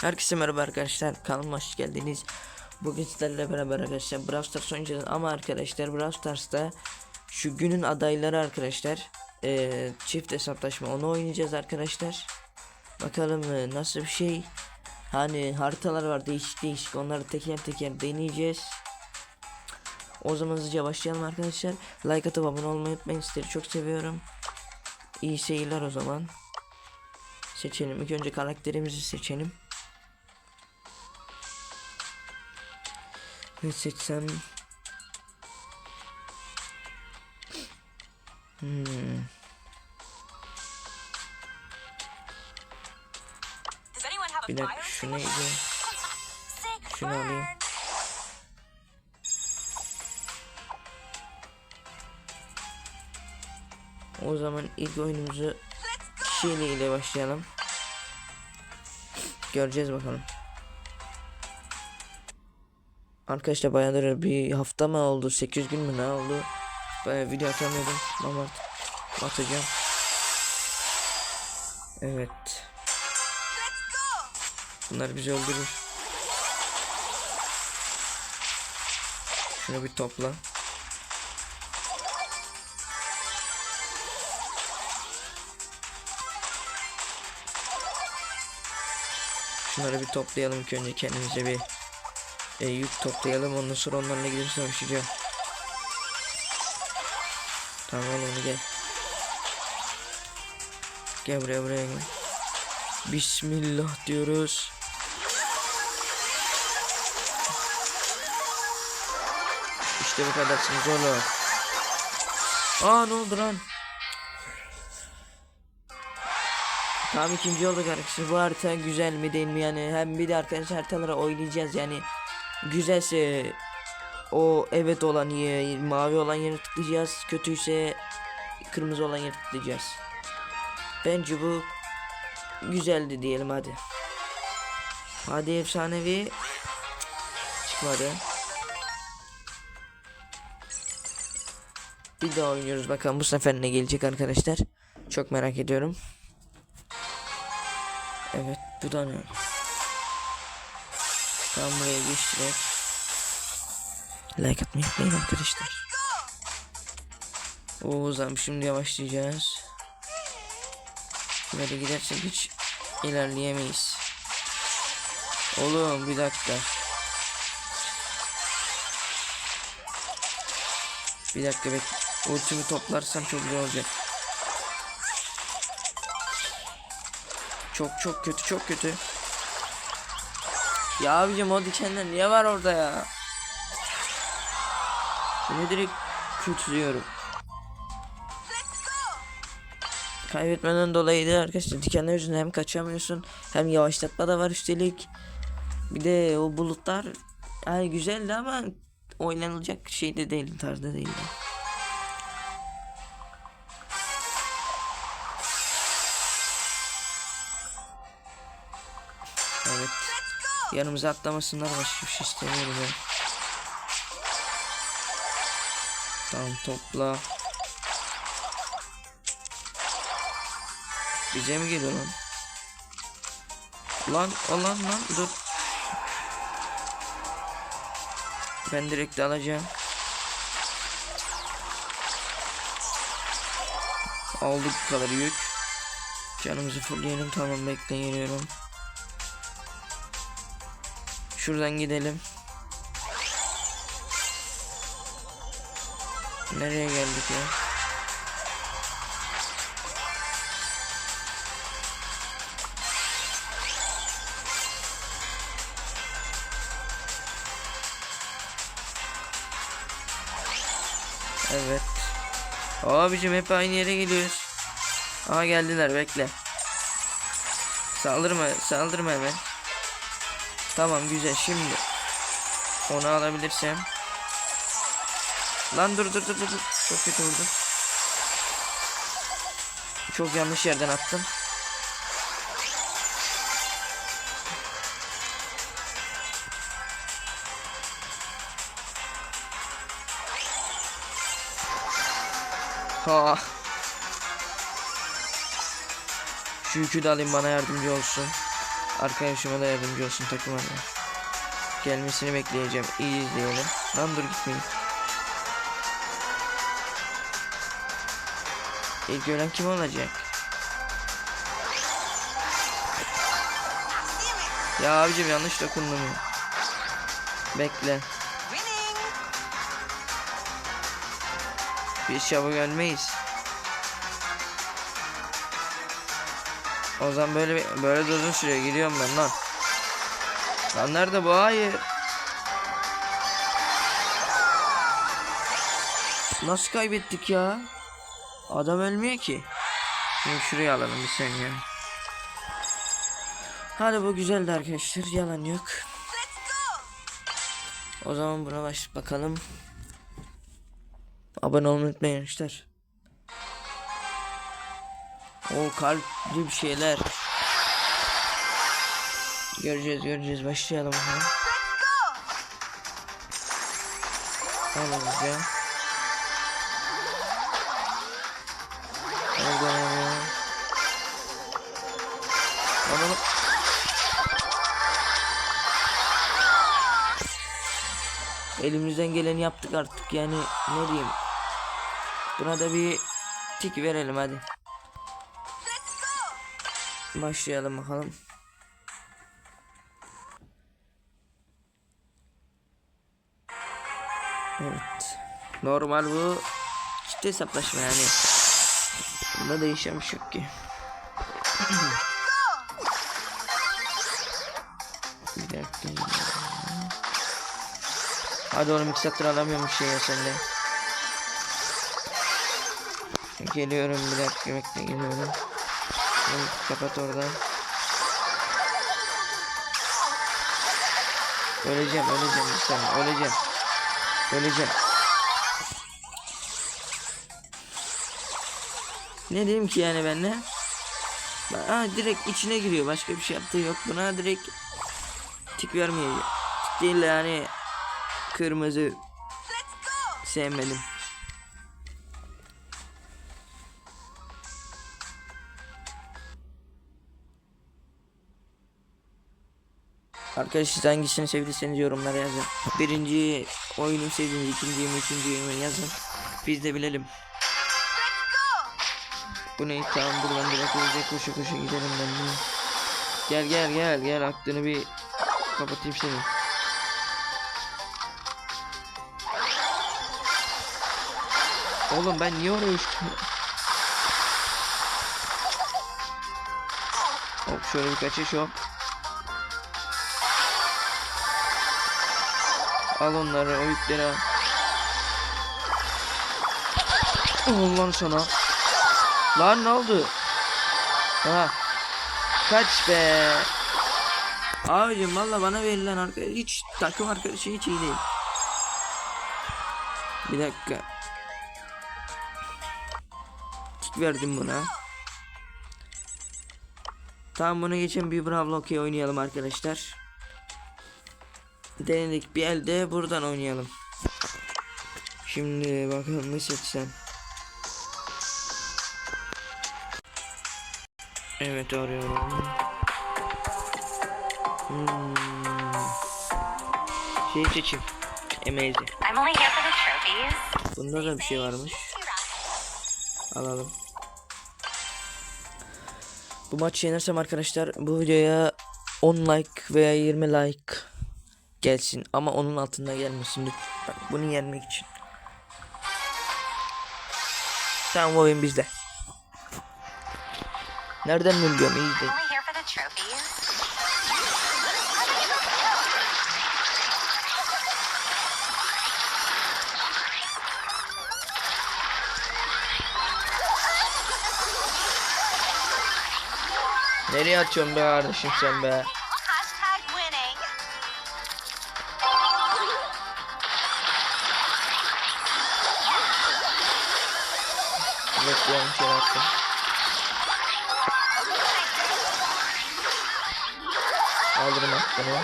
Herkese merhaba arkadaşlar kanalıma hoş geldiniz. Bugün sizlerle beraber arkadaşlar Brawl Stars oynayacağız ama arkadaşlar Brawl Stars'ta şu günün adayları arkadaşlar eee, çift hesaplaşma onu oynayacağız arkadaşlar. Bakalım eee, nasıl bir şey. Hani haritalar var değişik değişik onları teker teker deneyeceğiz. O zaman hızlıca başlayalım arkadaşlar. Like atıp abone olmayı unutmayın sizleri çok seviyorum. İyi seyirler o zaman. Seçelim ilk önce karakterimizi seçelim. Ne seçsem? Hmm. Bir dakika şu neydi? Şunu alayım. O zaman ilk oyunumuzu Şili ile başlayalım. Göreceğiz bakalım. Arkadaşlar bayağıdır bir hafta mı oldu 8 gün mü ne oldu? Bayağı video atamıyordum ama atacağım. Evet. Bunlar bizi öldürür. Şunu bir topla. Şunları bir toplayalım ilk önce kendimize bir e, yük toplayalım ondan sonra onlarla gidip savaşacağım. Tamam onu gel. Gel buraya buraya gel. Bismillah diyoruz. İşte bu kadarsınız oğlum. Aa ne oldu lan? Tam ikinci olduk arkadaşlar. Bu harita güzel mi değil mi yani hem bir de arkadaşlar haritalara oynayacağız yani güzelse o evet olan yer, mavi olan yere tıklayacağız. Kötüyse kırmızı olan yere tıklayacağız. Bence bu güzeldi diyelim hadi. Hadi efsanevi çıkmadı. Bir daha oynuyoruz bakalım bu sefer ne gelecek arkadaşlar. Çok merak ediyorum. Evet bu da ne? Tamam buraya geçtiler. Like atmayı unutmayın arkadaşlar. O zaman şimdi yavaşlayacağız. Böyle gidersek hiç ilerleyemeyiz. Oğlum bir dakika. Bir dakika bek. Ultimi toplarsam çok güzel olacak. Çok çok kötü çok kötü. Ya abicim o dikenler niye var orada ya? Seni direkt kötülüyorum. Kaybetmeden dolayı da arkadaşlar dikenler yüzünden hem kaçamıyorsun hem yavaşlatma da var üstelik. Bir de o bulutlar yani güzeldi ama oynanılacak şey de değil tarzda değildi. Yanımıza atlamasınlar başka bir şey istemiyorum ben. Tamam topla. Bize mi geliyor lan? Lan o lan dur. Ben direkt alacağım. Aldık bu kadar yük. Canımızı fullleyelim tamam bekle geliyorum. Şuradan gidelim. Nereye geldik ya? Evet. Abicim hep aynı yere geliyoruz. Aha geldiler bekle. Saldırma saldırma hemen. Tamam güzel şimdi. Onu alabilirsem. Lan dur dur dur dur. Çok kötü vurdum. Çok yanlış yerden attım. Ha. Şu yükü de alayım bana yardımcı olsun. Arkadaşıma da yardımcı olsun takım arkadaş. Gelmesini bekleyeceğim. İyi izleyelim. Lan dur gitmeyin. İlk ölen kim olacak? Ya abicim yanlış dokundum ya. Bekle. Biz çabuk ölmeyiz. O zaman böyle böyle de uzun sürüyor. Gidiyorum ben lan. Lan nerede bu? Hayır. Nasıl kaybettik ya? Adam ölmüyor ki. Şimdi şuraya alalım bir saniye. Hadi bu güzeldi arkadaşlar. Yalan yok. O zaman buna baş bakalım. Abone olmayı unutmayın gençler. O kalpli bir şeyler. Göreceğiz göreceğiz başlayalım. Oradan oraya. Onu... Elimizden geleni yaptık artık yani ne diyeyim. Buna da bir tik verelim hadi. Başlayalım bakalım. Evet. Normal bu ciddi hesaplaşma yani. Bunda değişen bir şey yok ki. bir dakika. Hadi oğlum iki alamıyorum bir şey ya sende. Geliyorum bir dakika bekle geliyorum. Oğlum, Kapat oradan. Öleceğim öleceğim bir saniye öleceğim. Öleceğim. Ne diyeyim ki yani ben ne? Aa, direkt içine giriyor başka bir şey yaptığı yok buna direkt tik vermiyor. Tik değil de yani kırmızı sevmedim. Arkadaşlar hangisini sevdiyseniz yorumlara yazın. Birinci oyunu sevdiğiniz, ikinci üçüncü oyunu yazın. Biz de bilelim. Bu ne? Tamam ben direkt hızlıca koşa koşa gidelim ben bunu. Gel gel gel gel aklını bir kapatayım seni. Oğlum ben niye oraya uçtum? Hop şöyle bir kaçış hop. Al onları o yükleri al. Al lan sana. Lan ne oldu? Ha. Kaç be. Abicim valla bana verilen arkadaş hiç takım arkadaşı hiç iyi değil. Bir dakika. Tik verdim buna. Tamam bunu geçen bir Bravo okey oynayalım arkadaşlar. Denedik bir elde buradan oynayalım. Şimdi bakalım ne seçsem. Evet arıyorum. Hmm. Şey seçeyim. Amazing. Bunda da bir şey varmış. Alalım. Bu maçı yenersem arkadaşlar bu videoya 10 like veya 20 like gelsin ama onun altında gelmesin lütfen. Bak, bunu yenmek için. Tamam oyun bizde. Nereden biliyorum iyi trophies. Nereye atıyorsun be kardeşim sen be? Evet yanlış yere attım. Alırım hakkını.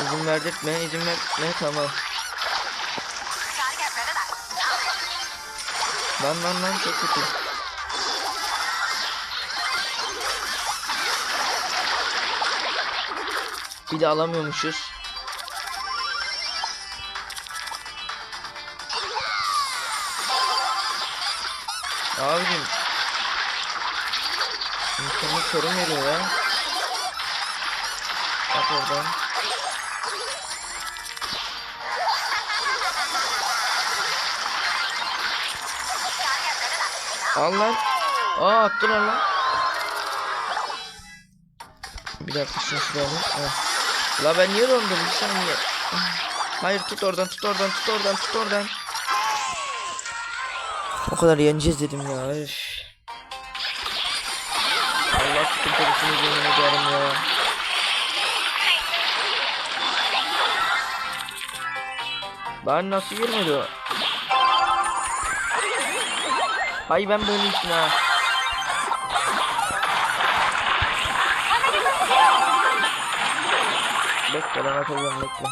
İzin verdirtme, izin verdirtme tamam. Lan lan lan çok kötü. Bir de alamıyormuşuz. Abicim. İnternet sorun veriyor ya. Bak oradan. Al lan. Aa attılar lan. Bir dakika şunu şuraya. La ben niye dondum bir saniye. Hayır tut oradan tut oradan tut oradan tut oradan. O kadar yeneceğiz dedim ya. Üf. Allah sıkıntısını yemin ederim ya. Ben nasıl girmedi o? Hay ben böyle için ha. Bekle ben atacağım bekle.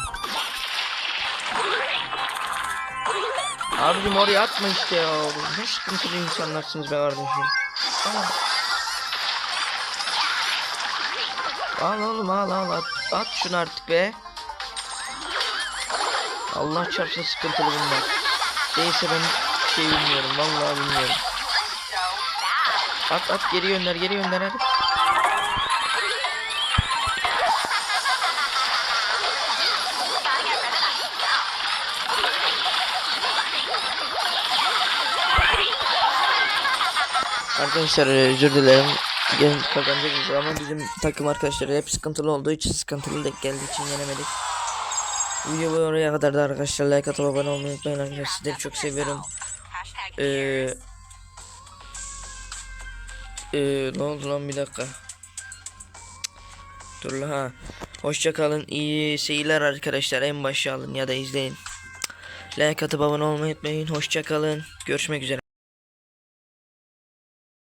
Abicim oraya atma işte ya. Ne sıkıntılı insanlarsınız be kardeşim. Al. Al oğlum al al at, at şunu artık be. Allah çarpsın sıkıntılı bunlar. Değilse ben şey bilmiyorum vallahi bilmiyorum. At at geri gönder geri gönder hadi. Arkadaşlar e, özür dilerim. Gen kazanacağız ama bizim takım arkadaşları hep sıkıntılı olduğu için sıkıntılı denk geldiği için yenemedik. Video bu oraya kadar da arkadaşlar like atıp abone olmayı unutmayın arkadaşlar. Sizleri çok seviyorum. Ee, ee, ne oldu lan bir dakika. Dur la ha. Hoşça kalın. iyi seyirler arkadaşlar. En başa alın ya da izleyin. Like atıp abone olmayı unutmayın. Hoşça kalın. Görüşmek üzere.